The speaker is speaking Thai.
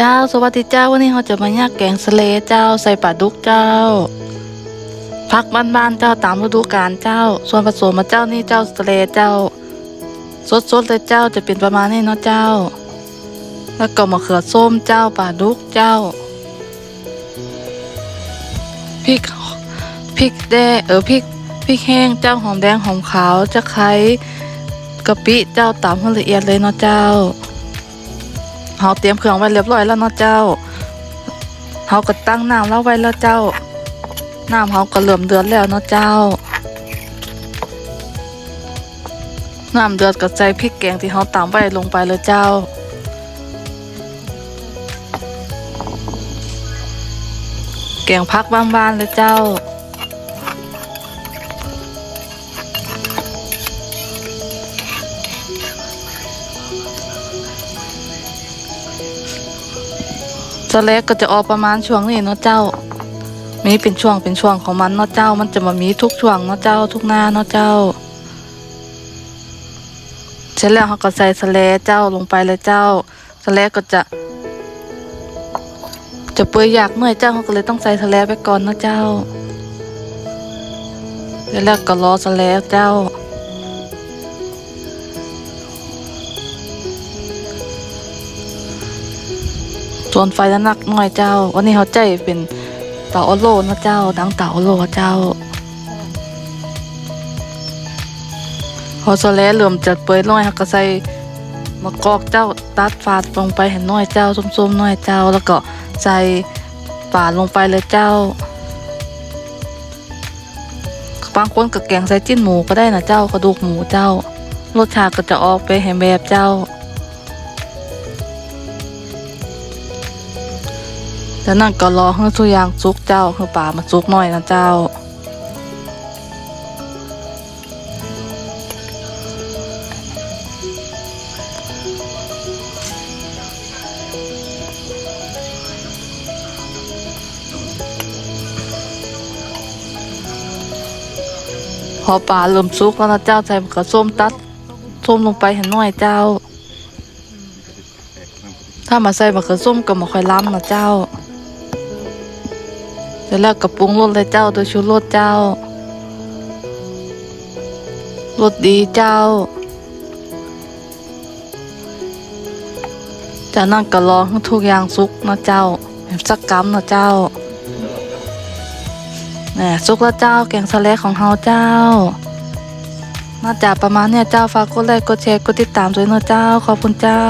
เจ้า สวัสดีเจ้า วันนี้เราจะมาย่างแกงสะเลเจ้าใส่ปลาดุกเจ้าพักบ้านๆเจ้าตามฤดูกาลเจ้า ส่วนผสมมาเจ้านี่เจ้าสะเลเจ้า สดๆเลยเจ้าจะเป็นประมาณนี้เนาะเจ้า แล้วก็มะเขือส้มเจ้าปลาดุกเจ้าพริกพริกแดงเออพริกพริกแห้งเจ้าหอมแดงหอมขาวจะไคร้กะปิเจ้าตามให้ละเอียดเลยเนาะเจ้า เฮาเตรียมเครื่องไว้เรียบร้อยแล้วเนาะเจ้าเฮาก็ตั้งน้ำแล้วไว้แล้วเจ้า น้ำเฮาก็เริ่มเดือดแล้วเนาะเจ้า น้ำเดือดก็ใส่พริกแกงที่เฮาตำไว้ลงไปเลยเจ้าแกงพักบ้านๆเลยเจ้า จะเล็กก็จะออกประมาณช่วงนี้เนาะเจ้า มีเป็นช่วงเป็นช่วงของมันเนาะเจ้า มันจะมามีทุกช่วงเนาะเจ้า ทุกหน้าเนาะเจ้า เสร็จแล้วเขาก็ใส่สะเลเจ้าลงไปเลยเจ้าสะเลก็จะจะเปื่อยอยากหน่อยเจ้าเขาก็เลยต้องใส่สะเลไปก่อนเนาะเจ้าเสร็จแล้วก็รอสะเลเจ้า ส่วนไฟจะหนักหน่อยเจ้า วันนี้เขาใจเป็นเต่าโอโลนะเจ้าดังเต่าโอโลเจ้าพอโซแลเหลื่อมจัดเปื่อยน้อยเขาก็ใส่มะกอกเจ้าตัดฝาดลงไปเห็นน้อยเจ้าส้มๆน้อยเจ้า แล้วก็ใส่ป่าลงไปเลยเจ้าบางคนก็แกงใส่จิ้นหมูก็ได้นะเจ้ากระดูกหมูเจ้ารสชาติก็จะออกไปแหมแบบเจ้า จากนั้นก็รอให้ทุกอย่างสุกเจ้าให้ป่ามันสุกหน่อยนะเจ้า พอป่าเริ่มสุกแล้วนะเจ้าใส่มะเขือส้มตัดส้มลงไปเห็นหน่อยเจ้า ถ้ามาใส่มะเขือส้มก็ม่ค่อยล้ำนะเจ้า เสร็จแล้วก็ปรุงรสเลยเจ้าโดยชูรสเจ้ารสดีเจ้าจากนั้นก็รอให้ทุกอย่างสุกนะเจ้าแบบสักกำนะเจ้าแหมสุกแล้วเจ้าแกงสะเลของเฮาเจ้า น่าจะประมาณเนี่ยเจ้าฝากกดไลค์กดแชร์กดติดตามด้วยนะเจ้าขอบคุณเจ้า